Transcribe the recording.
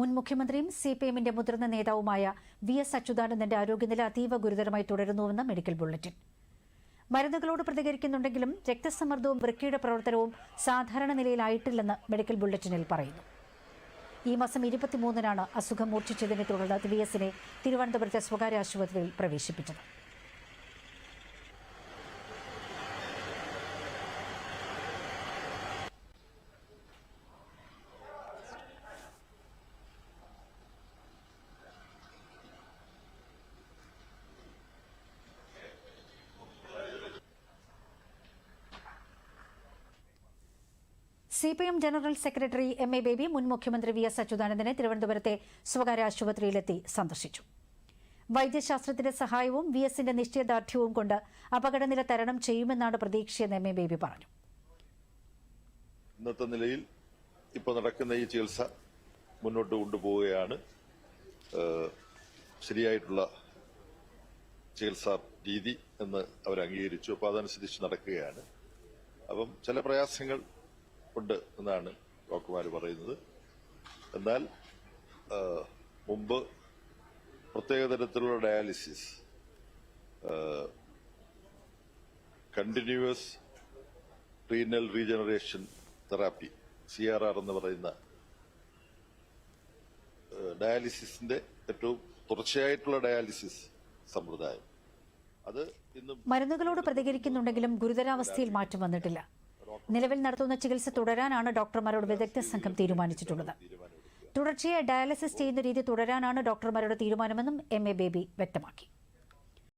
മുൻ മുഖ്യമന്ത്രിയും C P എമ്മിന്റെ മുതിർന്ന നേതാവുമായ വി എസ് അച്യുതാനന്ദന്റെ ആരോഗ്യനില അതീവ ഗുരുതരമായി തുടരുന്നുവെന്ന് മെഡിക്കൽ ബുള്ളറ്റിൻ. മരുന്നുകളോട് പ്രതികരിക്കുന്നുണ്ടെങ്കിലും രക്തസമ്മർദ്ദവും വൃക്കയുടെ പ്രവർത്തനവും സാധാരണ നിലയിലായിട്ടില്ലെന്ന് മെഡിക്കൽ ബുള്ളറ്റിനിൽ പറയുന്നു. ഈ മാസം ഇരുപത്തിമൂന്നിനാണ് അസുഖം മൂർച്ഛിച്ചതിനെ തുടർന്ന് വി എസിനെ തിരുവനന്തപുരത്തെ സ്വകാര്യ ആശുപത്രിയിൽ പ്രവേശിപ്പിച്ചത്. C P M general secretary M A Baby മുൻ മുഖ്യമന്ത്രി വി എസ് അച്യുതാനന്ദനെ തിരുവനന്തപുരത്തെ സ്വകാര്യ ആശുപത്രിയിലെത്തി സന്ദർശിച്ചു. വൈദ്യശാസ്ത്രത്തിന്റെ സഹായവും വി എസിന്റെ നിശ്ചയദാർഢ്യവും കൊണ്ട് അപകടനില തരണം ചെയ്യുമെന്നാണ് പ്രതീക്ഷയെന്ന് എം എ ബേബി പറഞ്ഞു. ഇന്നത്തെ നിലയിൽ ഇപ്പോൾ നടക്കുന്ന ഈ ചികിത്സ മുന്നോട്ട് കൊണ്ടുപോവുകയാണ്. ശരിയായിട്ടുള്ള ചികിത്സാ രീതി എന്ന് അവർ അംഗീകരിച്ചു അപ്പോൾ അതനുസരിച്ച് നടക്കുകയാണ്. അപ്പം ചില പ്രയാസങ്ങൾ ഉണ്ട് എന്നാണ് ഡോക്ടർമാർ പറയുന്നത്. എന്നാൽ മുമ്പ് പ്രത്യേക തരത്തിലുള്ള dialysis continuous renal regeneration therapy C R R എന്ന് പറയുന്ന ഡയാലിസിസിന്റെ ഏറ്റവും തുടർച്ചയായിട്ടുള്ള ഡയാലിസിസ് സമ്പ്രദായം. അത് മരുന്നുകളോട് പ്രതികരിക്കുന്നുണ്ടെങ്കിലും ഗുരുതരാവസ്ഥയിൽ മാറ്റം വന്നിട്ടില്ല. നിലവിൽ നടത്തുന്ന ചികിത്സ തുടരാനാണ് ഡോക്ടർമാരോട് വിദഗ്ധ സംഘം തീരുമാനിച്ചിട്ടുള്ളത്. തുടർച്ചയായി ഡയാലിസിസ് ചെയ്യുന്ന രീതി തുടരാനാണ് ഡോക്ടർമാരുടെ തീരുമാനമെന്നും എം എ ബേബി വ്യക്തമാക്കി.